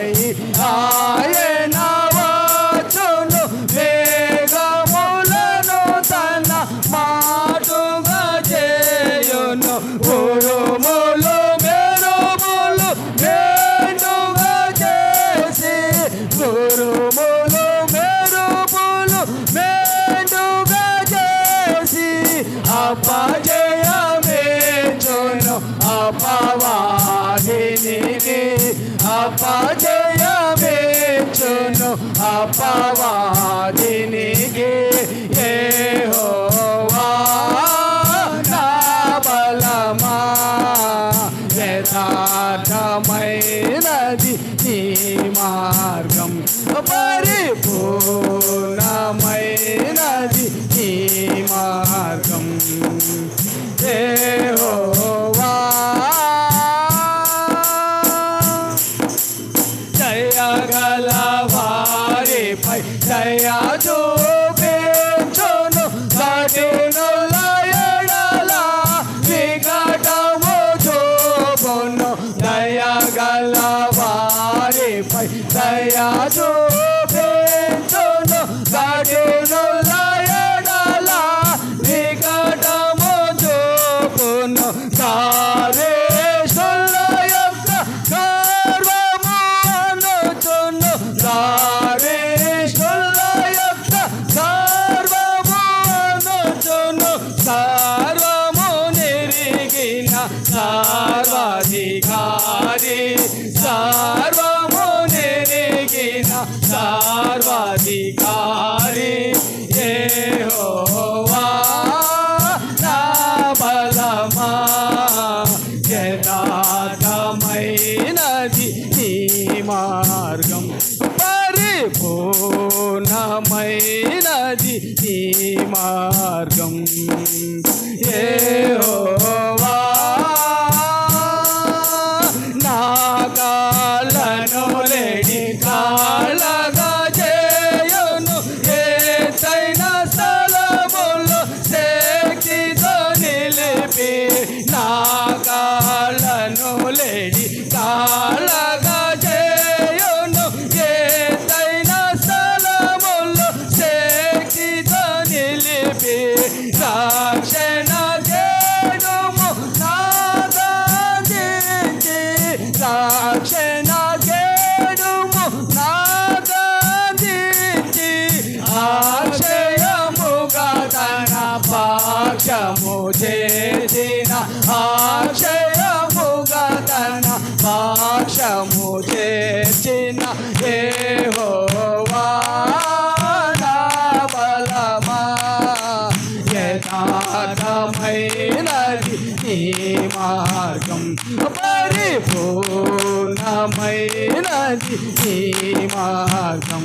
爱你。啊 అపజయమేచును అపవాదినికి యెహోవా నా బలమా యథార్థమైనది నీ మార్గం పరిపూర్ణమైనది నీ మార్గం. ఏ దయ చూపించును కఠినుల ఎడల వికటము చూపును. సర్వాధికారి సర్వము నిరిగిన సర్వాధికారి యెహోవా నా బలమా యథార్థమైనది నీ మార్గం పరిపూర్ణమైనది నీ మార్గం యెహోవా చేసిన ఆశయముగా తన భాషము చేసిన ఏ నా బలమా యథార్థమైనది నీ మార్గం పరిపూర్ణమైనది నీ మార్గం.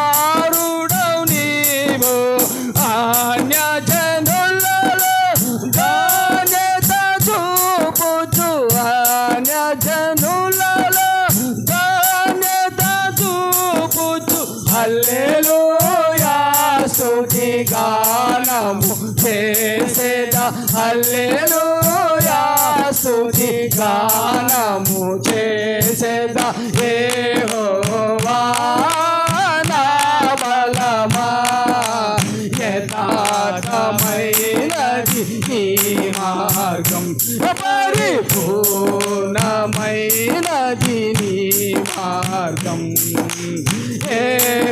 గానము చేసేద. హల్లెలూయా స్తుతి గానము చేసేద. యెహోవా నా బలమా యథార్థమైనది నీ మార్గం. పరిపూర్ణమైనది నీ మార్గం. ఏ